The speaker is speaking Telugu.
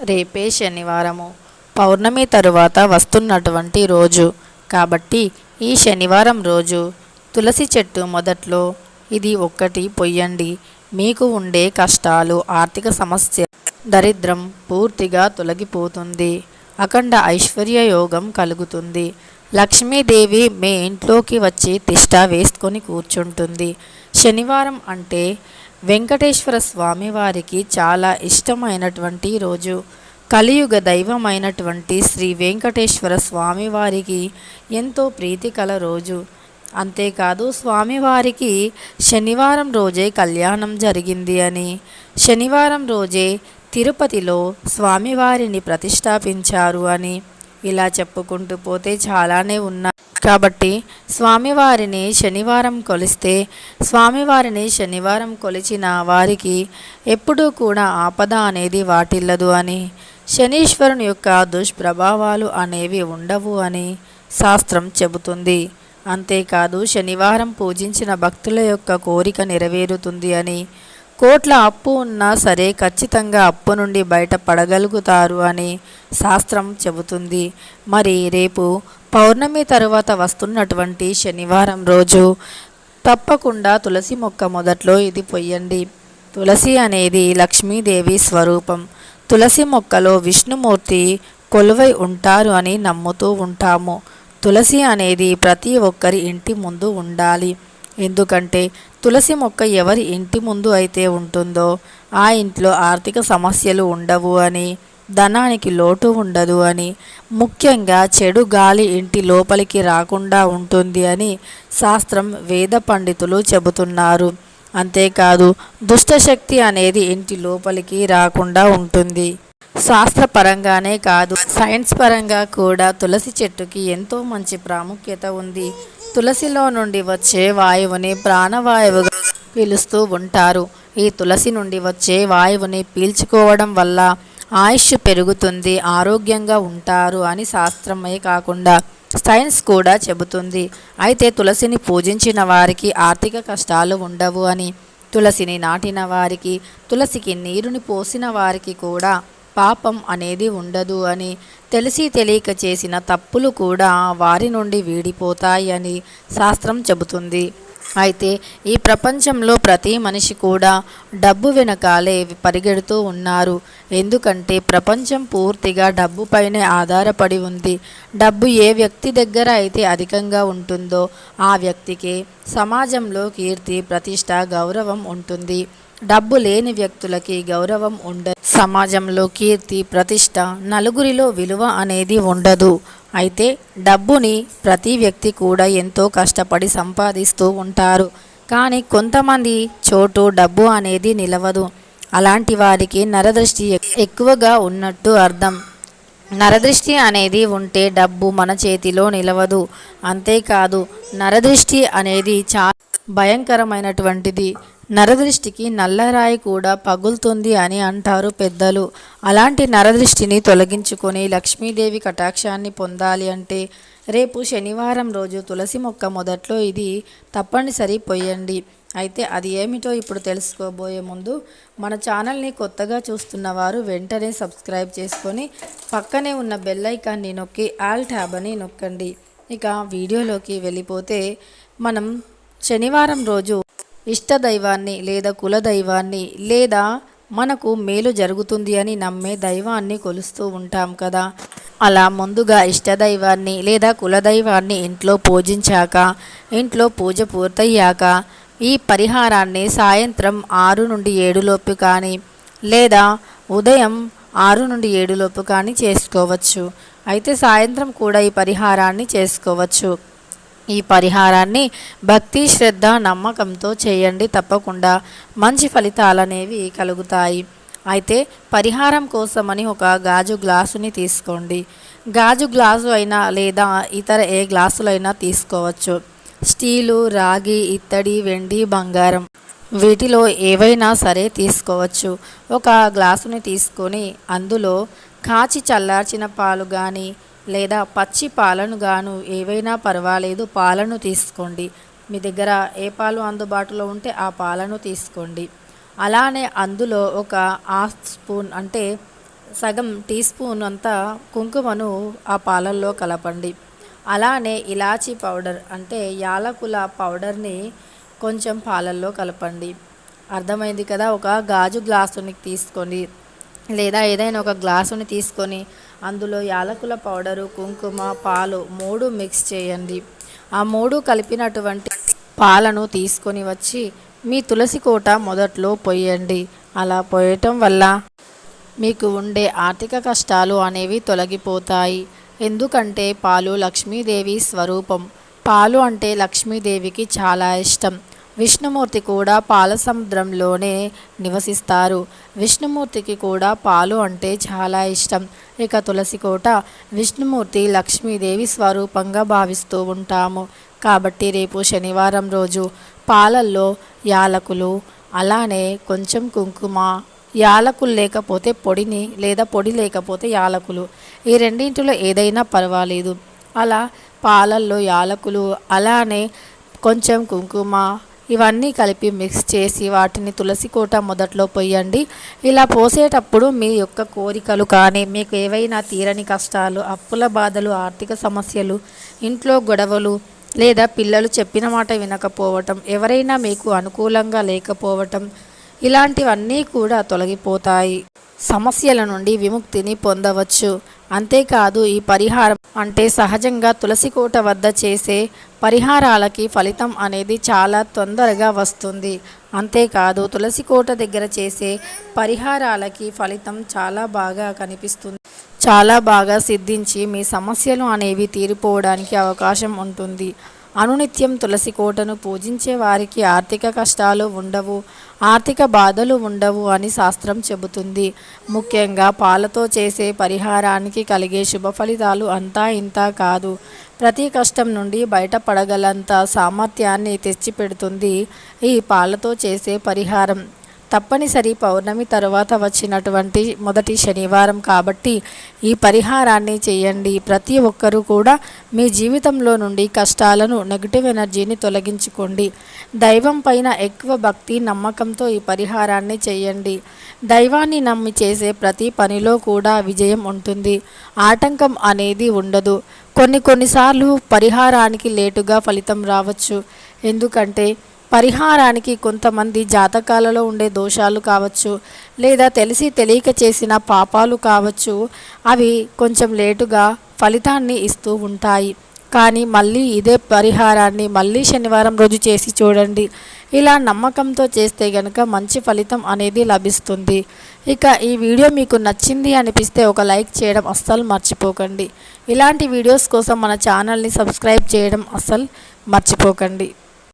రేపే శనివారము. పౌర్ణమి తరువాత వస్తున్నటువంటి రోజు. కాబట్టి ఈ శనివారం రోజు తులసి చెట్టు మొదట్లో ఇది ఒక్కటి పొయ్యండి. మీకు ఉండే కష్టాలు ఆర్థిక సమస్య దరిద్రం పూర్తిగా తొలగిపోతుంది. అఖండ ఐశ్వర్య యోగం కలుగుతుంది. లక్ష్మీదేవి మీ ఇంట్లోకి వచ్చి తిష్ట వేసుకొని కూర్చుంటుంది. శనివారం అంటే వెంకటేశ్వర స్వామి వారికి చాలా ఇష్టమైనటువంటి రోజు. కలియుగ దైవమైనటువంటి శ్రీ వెంకటేశ్వర స్వామివారికి ఎంతో ప్రీతికల రోజు. అంతేకాదు స్వామివారికి శనివారం రోజే కళ్యాణం జరిగింది అని. శనివారం రోజే తిరుపతిలో స్వామివారిని ప్రతిష్టాపించారు అని. ఇలా చెప్పుకుంటూ పోతే చాలానే ఉన్నాయి కాబట్టి స్వామివారిని శనివారం కొలిస్తే స్వామివారిని శనివారం కొలిచిన వారికి ఎప్పుడూ కూడా ఆపద అనేది వాటిల్లదు అని శనీశ్వరుని యొక్క దుష్ప్రభావాలు అనేవి ఉండవు అని శాస్త్రం చెబుతుంది. అంతేకాదు శనివారం పూజించిన భక్తుల యొక్క కోరిక నెరవేరుతుంది అని కోట్ల అప్పు ఉన్నా సరే ఖచ్చితంగా అప్పు నుండి బయటపడగలుగుతారు అని శాస్త్రం చెబుతుంది. మరి రేపు పౌర్ణమి తరువాత వస్తున్నటువంటి శనివారం రోజు తప్పకుండా తులసి మొక్క మొదట్లో ఇది పొయ్యండి. తులసి అనేది లక్ష్మీదేవి స్వరూపం. తులసి మొక్కలో విష్ణుమూర్తి కొలువై ఉంటారు అని నమ్ముతూ ఉంటాము. తులసి అనేది ప్రతి ఒక్కరి ఇంటి ముందు ఉండాలి. ఎందుకంటే తులసి మొక్క ఎవరి ఇంటి ముందు అయితే ఉంటుందో ఆ ఇంట్లో ఆర్థిక సమస్యలు ఉండవు అని ధనానికి లోటు ఉండదు అని ముఖ్యంగా చెడు గాలి ఇంటి లోపలికి రాకుండా ఉంటుంది అని శాస్త్రం వేద పండితులు చెబుతున్నారు. అంతేకాదు దుష్టశక్తి అనేది ఇంటి లోపలికి రాకుండా ఉంటుంది. శాస్త్రపరంగానే కాదు సైన్స్ పరంగా కూడా తులసి చెట్టుకి ఎంతో మంచి ప్రాముఖ్యత ఉంది. తులసిలో నుండి వచ్చే వాయువుని ప్రాణవాయువుగా పీలుస్తూ ఉంటారు. ఈ తులసి నుండి వచ్చే వాయువుని పీల్చుకోవడం వల్ల ఆయుష్ పెరుగుతుంది ఆరోగ్యంగా ఉంటారు అని శాస్త్రమే కాకుండా సైన్స్ కూడా చెబుతుంది. అయితే తులసిని పూజించిన వారికి ఆర్థిక కష్టాలు ఉండవు అని తులసిని నాటిన వారికి తులసికి నీరుని పోసిన వారికి కూడా పాపం అనేది ఉండదు అని తెలిసి తెలియక చేసిన తప్పులు కూడా వారి నుండి వీడిపోతాయి అని శాస్త్రం చెబుతుంది. అయితే ఈ ప్రపంచంలో ప్రతి మనిషి కూడా డబ్బు వెనకాలే పరిగెడుతూ ఉన్నారు. ఎందుకంటే ప్రపంచం పూర్తిగా డబ్బుపైనే ఆధారపడి ఉంది. డబ్బు ఏ వ్యక్తి దగ్గర అయితే అధికంగా ఉంటుందో ఆ వ్యక్తికి సమాజంలో కీర్తి ప్రతిష్ట గౌరవం ఉంటుంది. డబ్బు లేని వ్యక్తులకి గౌరవం ఉండదు. సమాజంలో కీర్తి ప్రతిష్ట నలుగురిలో విలువ అనేది ఉండదు. అయితే డబ్బుని ప్రతి వ్యక్తి కూడా ఎంతో కష్టపడి సంపాదిస్తూ ఉంటారు. కానీ కొంతమంది చోటు డబ్బు అనేది నిలవదు. అలాంటి వారికి నరదృష్టి ఎక్కువగా ఉన్నట్టు అర్థం. నరదృష్టి అనేది ఉంటే డబ్బు మన చేతిలో నిలవదు. అంతేకాదు నరదృష్టి అనేది చాలా భయంకరమైనటువంటిది. నరదృష్టికి నల్లరాయి కూడా పగులుతుంది అని అంటారు పెద్దలు. అలాంటి నరదృష్టిని తొలగించుకొని లక్ష్మీదేవి కటాక్షాన్ని పొందాలి అంటే రేపు శనివారం రోజు తులసి మొక్క మొదట్లో ఇది తప్పనిసరి పొయ్యండి. అయితే అది ఏమిటో ఇప్పుడు తెలుసుకోబోయే ముందు మన ఛానల్ని కొత్తగా చూస్తున్న వారు వెంటనే సబ్స్క్రైబ్ చేసుకొని పక్కనే ఉన్న బెల్ ఐకాన్ని నొక్కి ఆల్ ట్యాబ్ అని నొక్కండి. ఇక వీడియోలోకి వెళ్ళిపోతే మనం శనివారం రోజు ఇష్ట దైవాన్ని లేదా కుల దైవాన్ని లేదా మనకు మేలు జరుగుతుంది అని నమ్మే దైవాన్ని కొలుస్తూ ఉంటాం కదా. అలా ముందుగా ఇష్టదైవాన్ని లేదా కులదైవాన్ని ఇంట్లో పూజించాక ఇంట్లో పూజ పూర్తయ్యాక ఈ పరిహారాన్ని సాయంత్రం ఆరు నుండి ఏడులోపు కానీ లేదా ఉదయం ఆరు నుండి ఏడులోపు కానీ చేసుకోవచ్చు. అయితే సాయంత్రం కూడా ఈ పరిహారాన్ని చేసుకోవచ్చు. ఈ పరిహారాన్ని భక్తి శ్రద్ధ నమ్మకంతో చేయండి తప్పకుండా. మంచి ఫలితాలు అనేవి కలుగుతాయి. అయితే పరిహారం కోసమని ఒక గాజు గ్లాసుని తీసుకోండి. గాజు గ్లాసు అయినా లేదా ఇతర ఏ గ్లాసులైనా తీసుకోవచ్చు. స్టీలు రాగి ఇత్తడి వెండి బంగారం వీటిలో ఏవైనా సరే తీసుకోవచ్చు. ఒక గ్లాసుని తీసుకొని అందులో కాచి చల్లార్చిన పాలు కానీ లేదా పచ్చి పాలను గాను ఏవైనా పర్వాలేదు పాలను తీసుకోండి. మీ దగ్గర ఏ పాలు అందుబాటులో ఉంటే ఆ పాలను తీసుకోండి. అలానే అందులో ఒక హాఫ్ స్పూన్ అంటే సగం టీ స్పూన్ అంతా కుంకుమను ఆ పాలల్లో కలపండి. అలానే ఇలాచీ పౌడర్ అంటే యాలకుల పౌడర్ని కొంచెం పాలల్లో కలపండి. అర్థమైంది కదా? ఒక గాజు గ్లాసుని తీసుకొని లేదా ఏదైనా ఒక గ్లాసుని తీసుకొని అందులో యాలకుల పౌడరు కుంకుమ పాలు మూడు మిక్స్ చేయండి. ఆ మూడు కలిపినటువంటి పాలను తీసుకొని వచ్చి మీ తులసి కోట మొదట్లో పోయండి. అలా పోయటం వల్ల మీకు ఉండే ఆర్థిక కష్టాలు అనేవి తొలగిపోతాయి. ఎందుకంటే పాలు లక్ష్మీదేవి స్వరూపం. పాలు అంటే లక్ష్మీదేవికి చాలా ఇష్టం. విష్ణుమూర్తి కూడా పాల సముద్రంలోనే నివసిస్తారు. విష్ణుమూర్తికి కూడా పాలు అంటే చాలా ఇష్టం. ఇక తులసి కోట విష్ణుమూర్తి లక్ష్మీదేవి స్వరూపంగా భావిస్తూ ఉంటాము. కాబట్టి రేపు శనివారం రోజు పాలల్లో యాలకులు అలానే కొంచెం కుంకుమ యాలకులు లేకపోతే పొడిని లేదా పొడి లేకపోతే యాలకులు ఈ రెండింటిలో ఏదైనా పర్వాలేదు. అలా పాలల్లో యాలకులు అలానే కొంచెం కుంకుమ ఇవన్నీ కలిపి మిక్స్ చేసి వాటిని తులసి కోట మొదట్లో పోయండి ఇలా పోసేటప్పుడు మీ యొక్క కోరికలు కానీ మీకు ఏవైనా తీరని కష్టాలు అప్పుల బాధలు ఆర్థిక సమస్యలు ఇంట్లో గొడవలు లేదా పిల్లలు చెప్పిన మాట వినకపోవటం ఎవరైనా మీకు అనుకూలంగా లేకపోవటం ఇలాంటివన్నీ కూడా తొలగిపోతాయి. సమస్యల నుండి విముక్తిని పొందవచ్చు. అంతేకాదు ఈ పరిహారం అంటే సహజంగా తులసి కోట వద్ద చేసే పరిహారాలకి ఫలితం అనేది చాలా తొందరగా వస్తుంది. అంతేకాదు తులసి కోట దగ్గర చేసే పరిహారాలకి ఫలితం చాలా బాగా కనిపిస్తుంది. చాలా బాగా సిద్ధించి మీ సమస్యలు అనేవి తీరిపోవడానికి అవకాశం ఉంటుంది. అనునిత్యం తులసి కోటను పూజించే వారికి ఆర్థిక కష్టాలు ఉండవు ఆర్థిక బాధలు ఉండవు అని శాస్త్రం చెబుతుంది. ముఖ్యంగా పాలతో చేసే పరిహారానికి కలిగే శుభ ఫలితాలు అంతా ఇంతా కాదు. ప్రతి కష్టం నుండి బయటపడగలంత సామర్థ్యాన్ని తెచ్చిపెడుతుంది ఈ పాలతో చేసే పరిహారం. తప్పనిసరి పౌర్ణమి తరువాత వచ్చినటువంటి మొదటి శనివారం కాబట్టి ఈ పరిహారాన్ని చేయండి. ప్రతి ఒక్కరూ కూడా మీ జీవితంలో నుండి కష్టాలను నెగిటివ్ ఎనర్జీని తొలగించుకోండి. దైవం పైన ఎక్కువ భక్తి నమ్మకంతో ఈ పరిహారాన్ని చేయండి. దైవాన్ని నమ్మి చేసే ప్రతి పనిలో కూడా విజయం ఉంటుంది. ఆటంకం అనేది ఉండదు. కొన్ని కొన్నిసార్లు పరిహారానికి లేటుగా ఫలితం రావచ్చు. ఎందుకంటే పరిహారానికి కొంతమంది జాతకాలలో ఉండే దోషాలు కావచ్చు లేదా తెలిసి తెలియక చేసిన పాపాలు కావచ్చు అవి కొంచెం లేటుగా ఫలితాన్ని ఇస్తూ ఉంటాయి. కానీ మళ్ళీ ఇదే పరిహారాన్ని మళ్ళీ శనివారం రోజు చేసి చూడండి. ఇలా నమ్మకంతో చేస్తే గనుక మంచి ఫలితం అనేది లభిస్తుంది. ఇక ఈ వీడియో మీకు నచ్చింది అనిపిస్తే ఒక లైక్ చేయడం అస్సలు మర్చిపోకండి. ఇలాంటి వీడియోస్ కోసం మన ఛానల్ని సబ్స్క్రైబ్ చేయడం అస్సలు మర్చిపోకండి.